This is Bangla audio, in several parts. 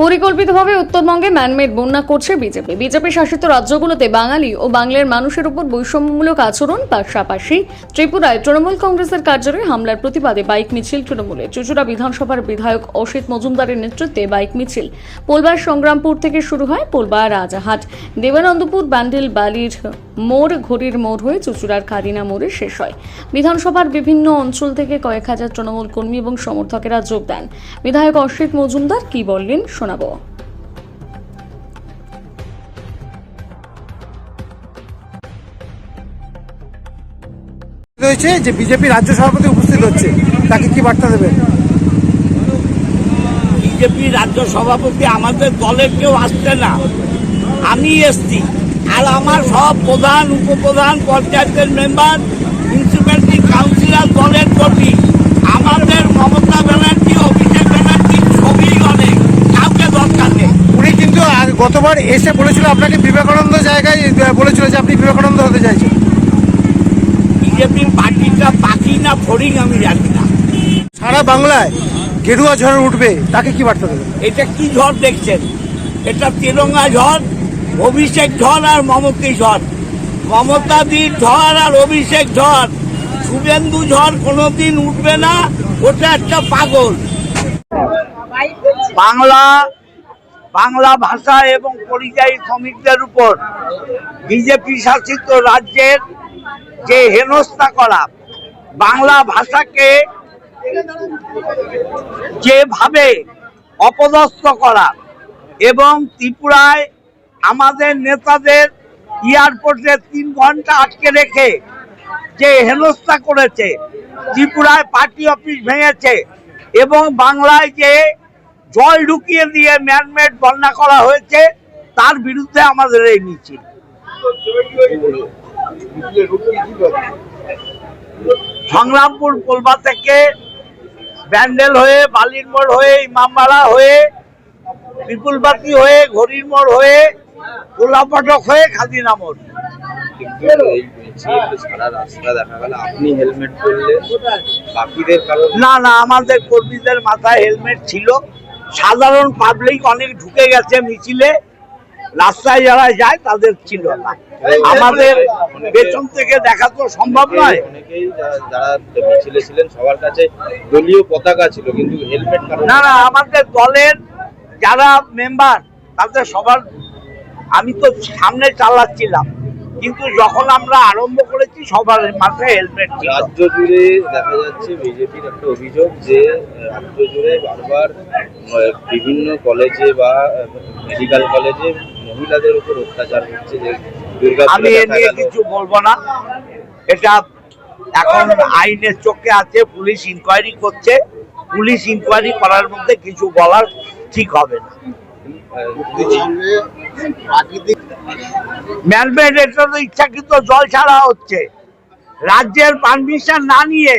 পরিকল্পিতভাবে উত্তরবঙ্গে ম্যানমেড বন্যা করছে বিজেপি। বিজেপি শাসিত রাজ্যগুলোতে বাঙালি ও বাংলার মানুষের উপর বৈষম্যমূলক আচরণ, পাশাপাশি ত্রিপুরায় তৃণমূল কংগ্রেসের কার্যালয়ে হামলার প্রতিবাদে বাইক মিছিল তৃণমূলে চুচুড়া বিধানসভার বিধায়ক অসিত মজুমদারের নেতৃত্বে বাইক মিছিল। পোলবার সংগ্রামপুর থেকে শুরু হয় পোলবার রাজাহাট দেবানন্দপুর ব্যান্ডেল বালির মোড়, ঘড়ির মোড় হয়ে চুচুড়ার কারিনা মোড়ে শেষ হয়। বিধানসভার বিভিন্ন অঞ্চল থেকে কয়েক হাজার তৃণমূল কর্মী এবং সমর্থকেরা যোগ দেন। বিধায়ক অসিত মজুমদার কি বললেন? শোনাবো। রয়েছে যে বিজেপি রাজ্য সভাপতি উপস্থিত হচ্ছে তাকে কি বার্তা দেবেন? বিজেপি রাজ্য সভাপতি আমাদের দলের কেউ আসছে না। আমি এসছি। আর আমার সব প্রধান উপপ্রধান পঞ্চায়েতের মেম্বার মিউনিসিপ্যালিটি কাউন্সিলর দলের কর্মী আমাদের মমতা ব্যানার্জি অভিষেক ব্যানার্জি ছবি অনেক কাউকে দরকার নেই উনি কিন্তু আগ- গতবার এসে বলেছিল আপনাকে বিবেকানন্দ জায়গায় বলেছিল যে আপনি বিবেকানন্দ হতে চাইছেন। পার্টিটা পাখি না ফড়িং আমি জানি না। সারা বাংলায় গেরুয়া ঝড় উঠবে তাকে কি বার্তা দেবেন? এটা কি ঝড় দেখছেন? এটা তেলঙ্গা ঝড় অভিষেক ঝড় আর মমতি ঝড়। মমতাদি ঝড় আর অভিষেক ঝড়। শুভেন্দু ঝড় কোনোদিন উঠবে না ওটা একটা পাগল। বাংলা বাংলা ভাষা এবং পরিযায়ী শ্রমিকদের উপর বিজেপি শাসিত রাজ্যের যে হেনস্থা করা, বাংলা ভাষাকে যেভাবে অপদস্থ করা এবং ত্রিপুরায় আমাদের নেতাদের এয়ারপোর্টে তিন ঘণ্টা আটকে রেখে যে হেনস্থা করেছে, ত্রিপুরায় পার্টি অফিস ভেঙেছে এবং বাংলায় যে জল ঢুকিয়ে দিয়ে ম্যানমেড বন্যা করা হয়েছে তার বিরুদ্ধে আমাদের এই মিছিল। সংগ্রামপুর কোলবা থেকে ব্যান্ডেল হয়ে বালির মোড় হয়ে ইমামবাড়া হয়ে বিপুলবাতি হয়ে ঘড়ির মোড় হয়ে গোলাপটক হয়ে খাদিনা মোড়। না না আমাদের কর্মীদের মাথায় হেলমেট ছিল। সাধারণ পাবলিক অনেক ঢুকে গেছে মিছিলে রাস্তায় যারা যায় তাদের ছিল না। আমাদের পেছন থেকে দেখা তো সম্ভব নয়। অনেকেই যারা যারা মিছিলে ছিলেন সবার কাছে দলীয় পতাকা ছিল কিন্তু হেলমেট না না আমাদের দলের যারা মেম্বার তাদের সবার আমি তো সামনে চালাচ্ছিলাম। কিন্তু যখন আমরা আরম্ভ করেছি সবার মাথায় হেলমেট ছিল। রাজ্য জুড়ে দেখা যাচ্ছে বিজেপির একটা অভিযোগ যে রাজ্য জুড়ে বারবার বিভিন্ন কলেজে বা মেডিকেল কলেজে মহিলাদের উপর অত্যাচার হচ্ছে যে আমি এ নিয়ে কিছু বলব না। এটা এখন আইনের চোখে আছে পুলিশ ইনকোয়ারি করছে। পুলিশ ইনকোয়ারি করার মধ্যে কিছু বলার ঠিক হবে না। ম্যানমেড এটা তো ইচ্ছাকৃত জল ছাড়া হচ্ছে। রাজ্যের পারমিশন না নিয়ে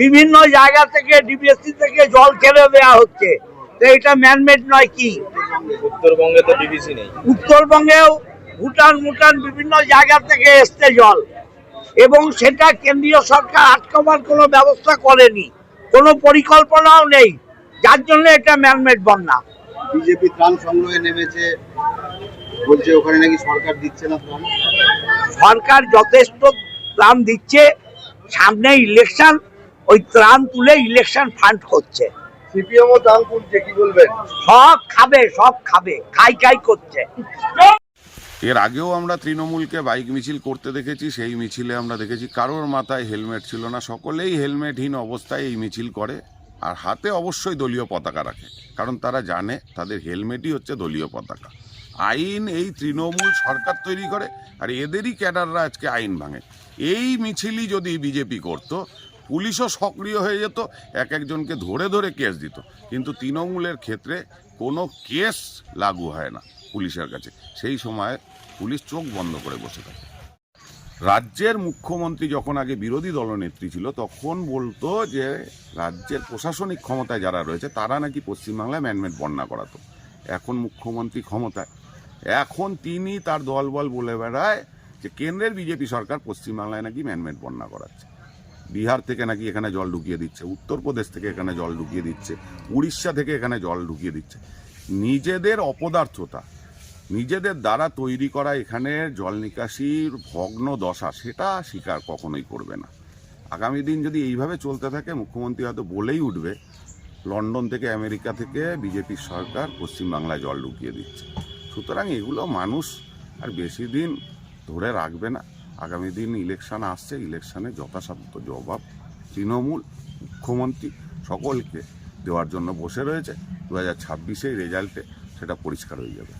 বিভিন্ন জায়গা থেকে ডিবিএসসি থেকে জল ছেড়ে দেওয়া হচ্ছে। তো এটা ম্যানমেড নয় কি? উত্তরবঙ্গে তো ডিবিসি নেই। উত্তরবঙ্গেও ভুটান মুটান বিভিন্ন জায়গা থেকে এসছে জল। এবং সেটা কেন্দ্রীয় সরকার আটকাবার কোনো ব্যবস্থা করেনি। কোনো পরিকল্পনাও নেই। যার জন্য এটা ম্যানমেড বন্যা। বিজেপি ত্রাণ সংগ্রহে নেমেছে। বলছে ওখানে নাকি সরকার দিচ্ছে না ত্রাণ সরকার যথেষ্ট ত্রাণ দিচ্ছে। সামনে ইলেকশন ওই ত্রাণ তুলে ইলেকশন ফান্ড করছে। সিপিএমও ত্রাণ তুলছে কি বলবেন? সব খাবে সব খাবে খাই খাই করছে। এর আগেও আমরা তৃণমূলকে বাইক মিছিল করতে দেখেছি সেই মিছিলে আমরা দেখেছি। কারোর মাথায় হেলমেট ছিল না সকলেই হেলমেটহীন অবস্থায় এই মিছিল করে আর হাতে অবশ্যই দলীয় পতাকা রাখে। কারণ তারা জানে তাদের হেলমেটই হচ্ছে দলীয় পতাকা। আইন এই তৃণমূল সরকার তৈরি করে, আর এদেরই ক্যাডাররা আজকে আইন ভাঙে। এই মিছিলই যদি বিজেপি করত, পুলিশও সক্রিয় হয়ে যেত, এক একজনকে ধরে ধরে কেস দিত। কিন্তু তৃণমূলের ক্ষেত্রে কোনো কেস লাগু হয় না পুলিশের কাছে। সেই সময় পুলিশ চোখ বন্ধ করে বসে থাকে। রাজ্যের মুখ্যমন্ত্রী যখন আগে বিরোধী দলনেত্রী ছিল, তখন বলতো যে, রাজ্যের প্রশাসনিক ক্ষমতায় যারা রয়েছে, তারা নাকি পশ্চিমবাংলায় ম্যানমেড বন্যা করাতো। এখন মুখ্যমন্ত্রী ক্ষমতায়। এখন তিনি তার দলবল বলে বেড়ায় যে কেন্দ্রের বিজেপি সরকার পশ্চিমবাংলায় নাকি ম্যানমেড বন্যা করাচ্ছে। বিহার থেকে নাকি এখানে জল ঢুকিয়ে দিচ্ছে, উত্তরপ্রদেশ থেকে এখানে জল ঢুকিয়ে দিচ্ছে, উড়িষ্যা থেকে এখানে জল ঢুকিয়ে দিচ্ছে। নিজেদের অপদার্থতা, নিজেদের দ্বারা তৈরি করা এখানে জল নিকাশির ভগ্ন দশা, সেটা স্বীকার কখনোই করবে না। আগামী দিন যদি এইভাবে চলতে থাকে, মুখ্যমন্ত্রী হয়তো বলেই উঠবে লন্ডন থেকে আমেরিকা থেকে বিজেপি সরকার পশ্চিমবাংলায় জল ঢুকিয়ে দিচ্ছে। সুতরাং এগুলো মানুষ আর বেশি দিন ধরে রাখবে না। আগামী দিন ইলেকশন আসছে, ইলেকশানে যথাসাধ্য জবাব তৃণমূল, মুখ্যমন্ত্রী সকলকে দেওয়ার জন্য বসে রয়েছে। দু হাজার ছাব্বিশে রেজাল্টে সেটা পরিষ্কার হয়ে যাবে।